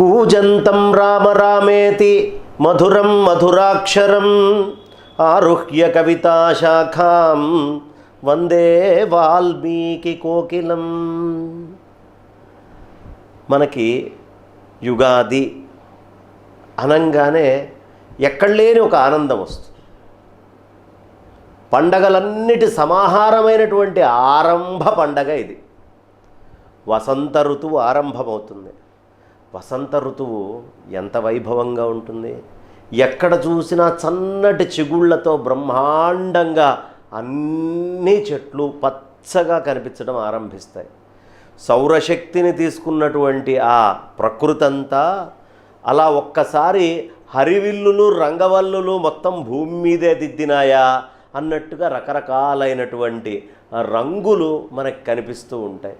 కూజంతం రామ రామేతి మధురం మధురాక్షరం ఆరుహ్య కవితాశాఖాం వందే వాల్మీకి కోకిలం. మనకి యుగాది అనంగానే ఎక్కడ లేని ఒక ఆనందం వస్తుంది. పండగలన్నిటి సమాహారమైనటువంటి ఆరంభ పండగ ఇది. వసంత ఋతువు ఆరంభమవుతుంది. వసంత ఋతువు ఎంత వైభవంగా ఉంటుంది. ఎక్కడ చూసినా చన్నటి చిగుళ్ళతో బ్రహ్మాండంగా అన్ని చెట్లు పచ్చగా కనిపించడం ఆరంభిస్తాయి. సౌరశక్తిని తీసుకున్నటువంటి ఆ ప్రకృతి అంతా అలా ఒక్కసారి హరివిల్లులు రంగవల్లులు మొత్తం భూమి మీదే దిద్దినాయా అన్నట్టుగా రకరకాలైనటువంటి రంగులు మనకు కనిపిస్తూ ఉంటాయి.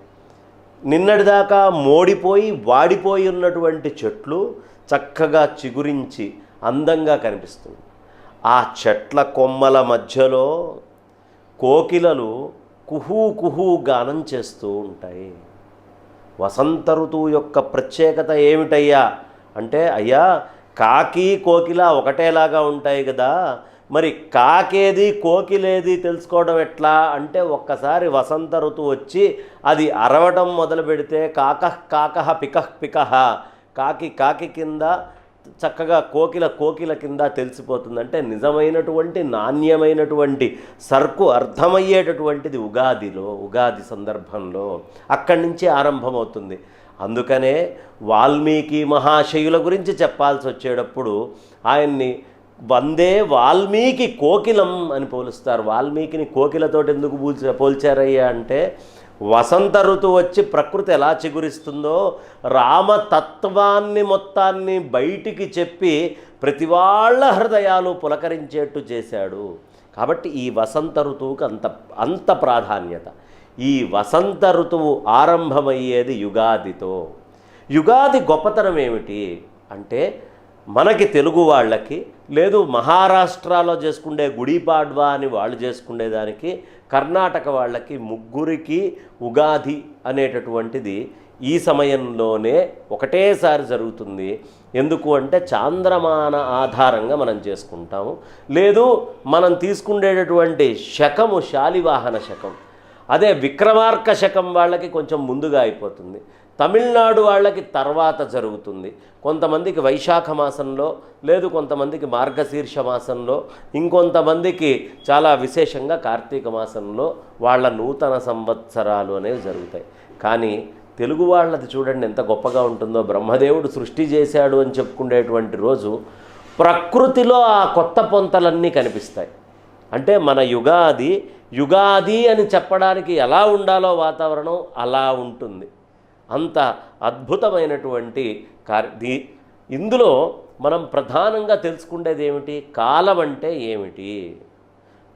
నిన్నటిదాకా మోడిపోయి వాడిపోయి ఉన్నటువంటి చెట్లు చక్కగా చిగురించి అందంగా కనిపిస్తుంది. ఆ చెట్ల కొమ్మల మధ్యలో కోకిలలు కుహూ కుహూ గానం చేస్తూ ఉంటాయి. వసంత ఋతువు యొక్క ప్రత్యేకత ఏమిటయ్యా? అంటే అయ్యా కాకి కోకిల ఒకటేలాగా ఉంటాయి కదా. మరి కాకేది కోకిలేది తెలుసుకోవడం ఎట్లా అంటే ఒక్కసారి వసంత ఋతువు వచ్చి అది అరవటం మొదలు పెడితే కాకహ్ కాకహ పికహ పికహ. కాకి కాకి కింద చక్కగా కోకిల కోకిల కింద తెలిసిపోతుంది. అంటే నిజమైనటువంటి నాణ్యమైనటువంటి సర్కు అర్థమయ్యేటటువంటిది ఉగాదిలో ఉగాది సందర్భంలో అక్కడి నుంచి ఆరంభమవుతుంది. అందుకనే వాల్మీకి మహాశయుల గురించి చెప్పాల్సి వచ్చేటప్పుడు ఆయన్ని వందే వాల్మీకి కోకిలం అని పోలుస్తారు. వాల్మీకిని కోకిలతోటి ఎందుకు పోల్చ పోల్చారయ్యా అంటే వసంత ఋతువు వచ్చి ప్రకృతి ఎలా చిగురిస్తుందో రామతత్వాన్ని మొత్తాన్ని బయటికి చెప్పి ప్రతి వాళ్ళ హృదయాలు పులకరించేట్టు చేశాడు. కాబట్టి ఈ వసంత ఋతువుకి అంత అంత ప్రాధాన్యత. ఈ వసంత ఋతువు ఆరంభమయ్యేది యుగాదితో. యుగాది గొప్పతనం ఏమిటి? అంటే మనకి తెలుగు వాళ్ళకి లేదు మహారాష్ట్రలో చేసుకునే గుడిపాడ్వా అని వాళ్ళు చేసుకునేదానికి కర్ణాటక వాళ్ళకి ముగ్గురికి ఉగాది అనేటటువంటిది ఈ సమయంలోనే ఒకటేసారి జరుగుతుంది. ఎందుకు అంటే చాంద్రమాన ఆధారంగా మనం చేసుకుంటాము లేదు మనం తీసుకునేటటువంటి శకము శాలివాహన శకం. అదే విక్రమార్క శకం వాళ్ళకి కొంచెం ముందుగా అయిపోతుంది. తమిళనాడు వాళ్ళకి తర్వాత జరుగుతుంది. కొంతమందికి వైశాఖ మాసంలో లేదు కొంతమందికి మార్గశీర్ష మాసంలో ఇంకొంతమందికి చాలా విశేషంగా కార్తీక మాసంలో వాళ్ళ నూతన సంవత్సరాలు అనేవి జరుగుతాయి. కానీ తెలుగు వాళ్ళది చూడండి ఎంత గొప్పగా ఉంటుందో బ్రహ్మదేవుడు సృష్టి చేశాడు అని చెప్పుకునేటువంటి రోజు ప్రకృతిలో ఆ కొత్త పొంతలన్నీ కనిపిస్తాయి. అంటే మన యుగాది యుగాది అని చెప్పడానికి ఎలా ఉండాలో వాతావరణం అలా ఉంటుంది. అంత అద్భుతమైనటువంటి కార్య దీ ఇందులో మనం ప్రధానంగా తెలుసుకునేది ఏమిటి? కాలం అంటే ఏమిటి?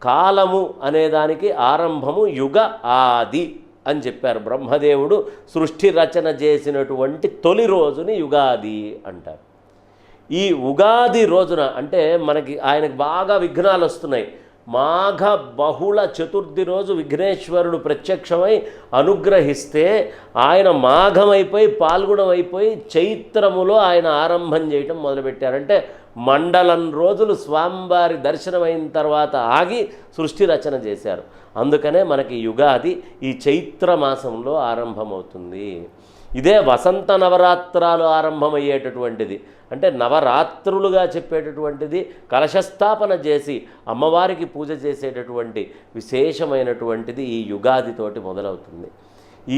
కాలము అనేదానికి ఆరంభము యుగ ఆది అని చెప్పారు బ్రహ్మదేవుడు. సృష్టి రచన చేసినటువంటి తొలి రోజుని యుగాది అంటారు. ఈ ఉగాది రోజున అంటే మనకి ఆయనకు బాగా విఘ్నాలు వస్తున్నాయి మాఘ బహుళ చతుర్థి రోజు విఘ్నేశ్వరుడు ప్రత్యక్షమై అనుగ్రహిస్తే ఆయన మాఘమైపోయి పాల్గొనమైపోయి చైత్రములో ఆయన ఆరంభం చేయటం మొదలుపెట్టారంటే మండలం రోజులు స్వామివారి దర్శనమైన తర్వాత ఆగి సృష్టి రచన చేశారు. అందుకనే మనకి యుగాది ఈ చైత్ర మాసంలో ఆరంభమవుతుంది. ఇదే వసంత నవరాత్రాలు ఆరంభమయ్యేటటువంటిది. అంటే నవరాత్రులుగా చెప్పేటటువంటిది కలశస్థాపన చేసి అమ్మవారికి పూజ చేసేటటువంటి విశేషమైనటువంటిది ఈ యుగాదితోటి మొదలవుతుంది.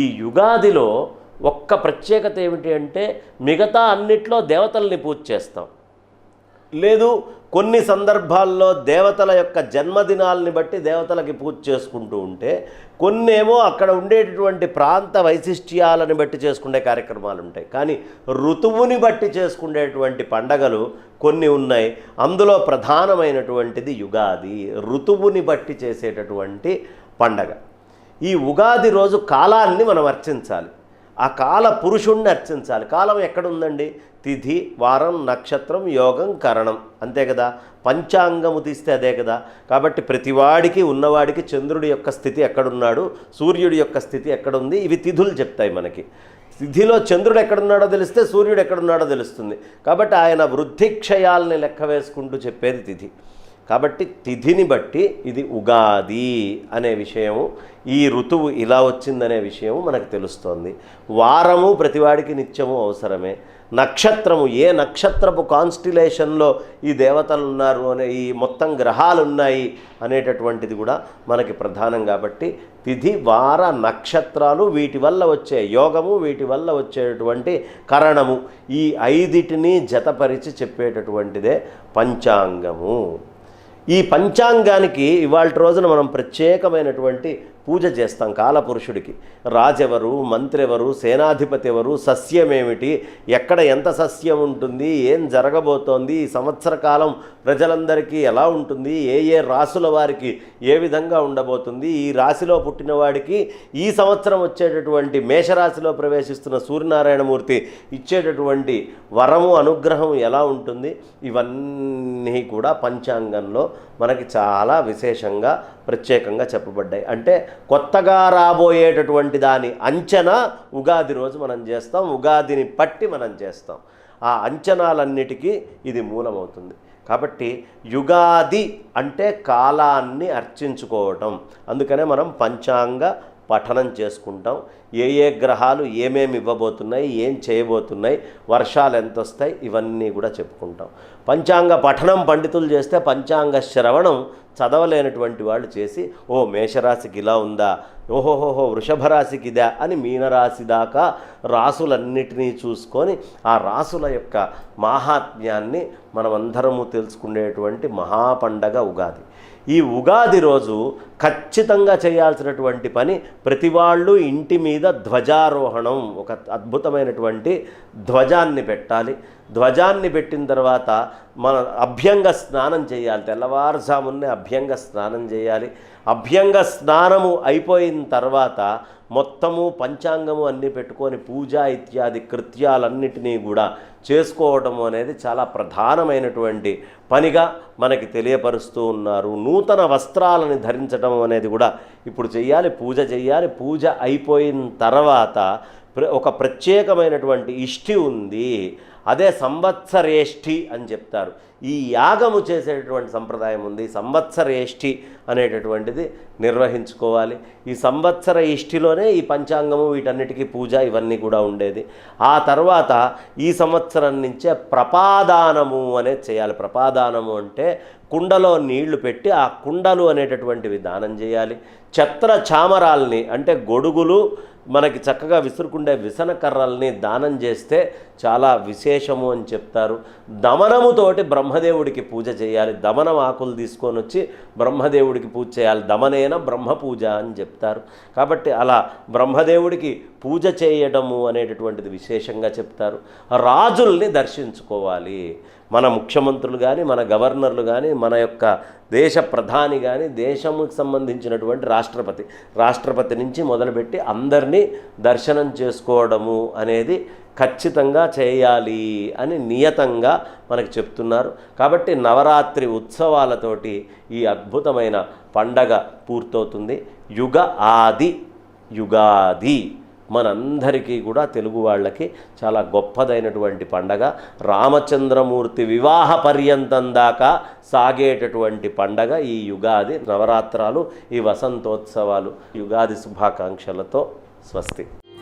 ఈ యుగాదిలో ఒక్క ప్రత్యేకత ఏమిటి అంటే మిగతా అన్నిట్లో దేవతల్ని పూజ చేస్తాం. లేదు కొన్ని సందర్భాల్లో దేవతల యొక్క జన్మదినాల్ని బట్టి దేవతలకి పూజ చేసుకుంటూ ఉంటే కొన్నేమో అక్కడ ఉండేటటువంటి ప్రాంత వైశిష్ట్యాలను బట్టి చేసుకునే కార్యక్రమాలు ఉంటాయి కానీ ఋతువుని బట్టి చేసుకునేటువంటి పండగలు కొన్ని ఉన్నాయి. అందులో ప్రధానమైనటువంటిది యుగాది ఋతువుని బట్టి చేసేటటువంటి పండగ. ఈ ఉగాది రోజు కాలాన్ని మనం అర్చించాలి. ఆ కాల పురుషుణ్ణి అర్చించాలి. కాలం ఎక్కడుందండి? తిథి వారం నక్షత్రం యోగం కరణం. అంతే కదా? పంచాంగము తీస్తే అదే కదా? కాబట్టి ప్రతివాడికి ఉన్నవాడికి చంద్రుడి యొక్క స్థితి ఎక్కడున్నాడు? సూర్యుడి యొక్క స్థితి ఎక్కడుంది? ఇవి తిథులు చెప్తాయి మనకి. తిథిలో చంద్రుడు ఎక్కడున్నాడో తెలిస్తే సూర్యుడు ఎక్కడున్నాడో తెలుస్తుంది. కాబట్టి ఆయన వృద్ధి క్షయాల్ని లెక్క వేసుకుంటూ చెప్పేది తిథి. కాబట్టి తిథిని బట్టి ఇది ఉగాది అనే విషయము ఈ ఋతువు ఇలా వచ్చిందనే విషయము మనకు తెలుస్తోంది. వారము ప్రతివాడికి నిత్యము అవసరమే. నక్షత్రము ఏ నక్షత్రపు కాన్స్టిలేషన్లో ఈ దేవతలు ఉన్నారు అనే ఈ మొత్తం గ్రహాలు ఉన్నాయి అనేటటువంటిది కూడా మనకి ప్రధానం కాబట్టి తిథి వార నక్షత్రాలు వీటి వల్ల వచ్చే యోగము వీటి వల్ల వచ్చేటువంటి కరణము ఈ ఐదిటిని జతపరిచి చెప్పేటటువంటిదే పంచాంగము. ఈ పంచాంగానికి ఇవాళ రోజున మనం ప్రత్యేకమైనటువంటి పూజ చేస్తాం కాలపురుషుడికి. రాజెవరు మంత్రెవరు సేనాధిపతి ఎవరు సస్యం ఏమిటి ఎక్కడ ఎంత సస్యం ఉంటుంది? ఏం జరగబోతోంది? ఈ సంవత్సర కాలం ప్రజలందరికీ ఎలా ఉంటుంది? ఏ ఏ రాసుల వారికి ఏ విధంగా ఉండబోతుంది? ఈ రాశిలో పుట్టిన వాడికి ఈ సంవత్సరం వచ్చేటటువంటి మేషరాశిలో ప్రవేశిస్తున్న సూర్యనారాయణమూర్తి ఇచ్చేటటువంటి వరము అనుగ్రహం ఎలా ఉంటుంది? ఇవన్నీ కూడా పంచాంగంలో మనకి చాలా విశేషంగా ప్రత్యేకంగా చెప్పబడ్డాయి. అంటే కొత్తగా రాబోయేటటువంటి దాని అంచనా ఉగాది రోజు మనం చేస్తాం. ఉగాదిని పట్టి మనం చేస్తాం. ఆ అంచనాలన్నిటికీ ఇది మూలమవుతుంది. కాబట్టి యుగాది అంటే కాలాన్ని అర్చించుకోవటం. అందుకనే మనం పంచాంగ పఠనం చేసుకుంటాం. ఏ ఏ గ్రహాలు ఏమేమి ఇవ్వబోతున్నాయి ఏం చేయబోతున్నాయి వర్షాలు ఎంత వస్తాయి ఇవన్నీ కూడా చెప్పుకుంటాం. పంచాంగ పఠనం పండితులు చేస్తే పంచాంగ శ్రవణం చదవలేనటువంటి వాళ్ళు చేసి ఓ మేషరాశికి ఇలా ఉందా? ఓహోహోహో వృషభరాశికి ఇదా? అని మీనరాశి దాకా రాసులన్నిటినీ చూసుకొని ఆ రాసుల యొక్క మాహాత్మ్యాన్ని మనమందరము తెలుసుకునేటువంటి మహాపండగ ఉగాది. ఈ ఉగాది రోజు ఖచ్చితంగా చేయాల్సినటువంటి పని ప్రతి వాళ్ళు ఇంటి మీద ధ్వజారోహణం ఒక అద్భుతమైనటువంటి ధ్వజాన్ని పెట్టాలి. ధ్వజాన్ని పెట్టిన తర్వాత మన అభ్యంగ స్నానం చేయాలి. తెల్లవారుజామున్నే అభ్యంగ స్నానం చేయాలి. అభ్యంగ స్నానము అయిపోయిన తర్వాత మొత్తము పంచాంగము అన్నీ పెట్టుకొని పూజ ఇత్యాది కృత్యాలన్నిటినీ కూడా చేసుకోవడం అనేది చాలా ప్రధానమైనటువంటి పనిగా మనకి తెలియపరుస్తూ ఉన్నారు. నూతన వస్త్రాలని ధరించడం అనేది కూడా ఇప్పుడు చేయాలి పూజ చేయాలి. పూజ అయిపోయిన తర్వాత ప్ర- ఒక ప్రత్యేకమైనటువంటి ఇష్టి ఉంది. అదే సంవత్సరేష్ఠి అని చెప్తారు. ఈ యాగము చేసేటటువంటి సంప్రదాయం ఉంది. సంవత్సరేష్ఠి అనేటటువంటిది నిర్వహించుకోవాలి. ఈ సంవత్సర ఇష్టిలోనే ఈ పంచాంగము వీటన్నిటికీ పూజ ఇవన్నీ కూడా ఉండేది. ఆ తర్వాత ఈ సంవత్సరం నుంచే ప్రపాదానము అనేది చేయాలి. ప్రపాదానము అంటే కుండలో నీళ్ళు పెట్టి ఆ కుండలు అనేటటువంటివి దానం చేయాలి. ఛత్ర చామరాల్ని అంటే గొడుగులు మనకి చక్కగా విసురుకుండే విసన కర్రల్ని దానం చేస్తే చాలా విశేషము అని చెప్తారు. దమనముతోటి బ్రహ్మదేవుడికి పూజ చేయాలి. దమనం ఆకులు తీసుకొని వచ్చి బ్రహ్మదేవుడికి పూజ చేయాలి. దమనేన బ్రహ్మ పూజ అని చెప్తారు. కాబట్టి అలా బ్రహ్మదేవుడికి పూజ చేయడము అనేటటువంటిది విశేషంగా చెప్తారు. రాజుల్ని దర్శించుకోవాలి. మన ముఖ్యమంత్రులు కానీ మన గవర్నర్లు కానీ మన యొక్క దేశ ప్రధాని కానీ దేశముకు సంబంధించినటువంటి రాష్ట్రపతి రాష్ట్రపతి నుంచి మొదలుపెట్టి అందరినీ దర్శనం చేసుకోవడము అనేది ఖచ్చితంగా చేయాలి అని నియతంగా మనకి చెప్తున్నారు. కాబట్టి నవరాత్రి ఉత్సవాలతోటి ఈ అద్భుతమైన పండగ పూర్తవుతుంది. యుగ ఆది యుగాది. మనందరికీ కూడా తెలుగు వాళ్ళకి చాలా గొప్పదైనటువంటి పండగ. రామచంద్రమూర్తి వివాహ పర్యంతం దాకా సాగేటటువంటి పండగ ఈ యుగాది నవరాత్రాలు ఈ వసంతోత్సవాలు యుగాది శుభాకాంక్షలతో స్వస్తి.